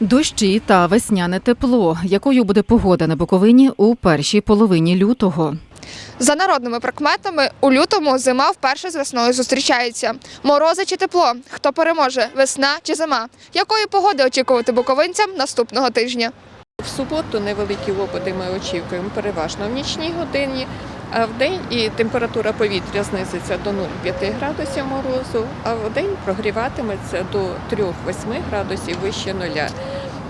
Дощі та весняне тепло. Якою буде погода на Буковині у першій половині лютого? За народними прикметами, у лютому зима вперше з весною зустрічається. Морози чи тепло? Хто переможе? Весна чи зима? Якої погоди очікувати буковинцям наступного тижня? В суботу невеликі опади ми очікуємо переважно в нічній годині, а в день і температура повітря знизиться до 0,5 градусів морозу, а в день прогріватиметься до 3-8 градусів вище нуля.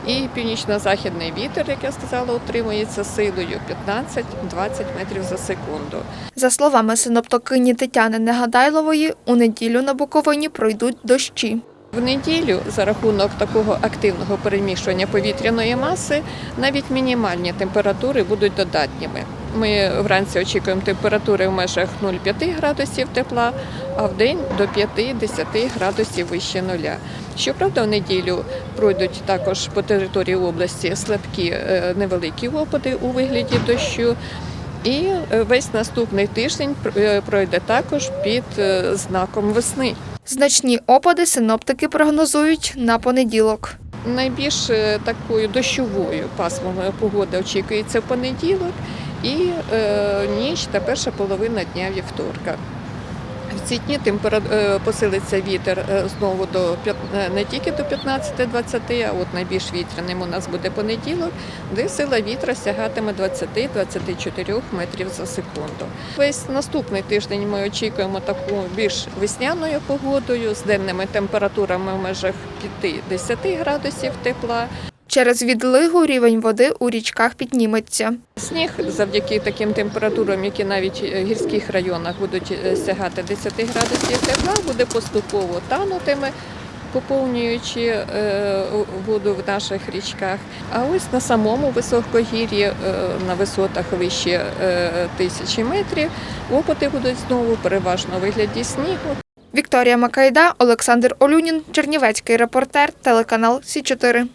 І північно-західний вітер, як я сказала, утримується силою 15-20 метрів за секунду. За словами синоптокині Тетяни Негадайлової, у неділю на Буковині пройдуть дощі. В неділю за рахунок такого активного переміщення повітряної маси навіть мінімальні температури будуть додатніми. Ми вранці очікуємо температури в межах 0,5 градусів тепла, а в день до 5-10 градусів вище нуля. Щоправда, в неділю пройдуть також по території області слабкі е, невеликі опади у вигляді дощу. І е, весь наступний тиждень е, пройде також під знаком весни. Значні опади синоптики прогнозують на понеділок. Найбільш е, такою дощовою пасмовою погоди очікується в понеділок і е, ніч та перша половина дня вівторка. Ці дні е, посилиться вітер е, знову до е, не тільки до 15-20, а от найбільш вітряним у нас буде понеділок, де сила вітра сягатиме 20-24 метрів за секунду. Весь наступний тиждень ми очікуємо таку більш весняною погодою з денними температурами в межах 5-10 градусів тепла. Через відлигу рівень води у річках підніметься. Сніг завдяки таким температурам, які навіть в гірських районах будуть е, сягати 10 градусів тепла, буде поступово танутиме, поповнюючи е, воду в наших річках. А ось на самому високогір'ї, е, на висотах вище е, тисячі метрів, опити будуть знову переважно у вигляді снігу. Вікторія Макайда, Олександр Олюнін, Чернівецький репортер, телеканал Сі 4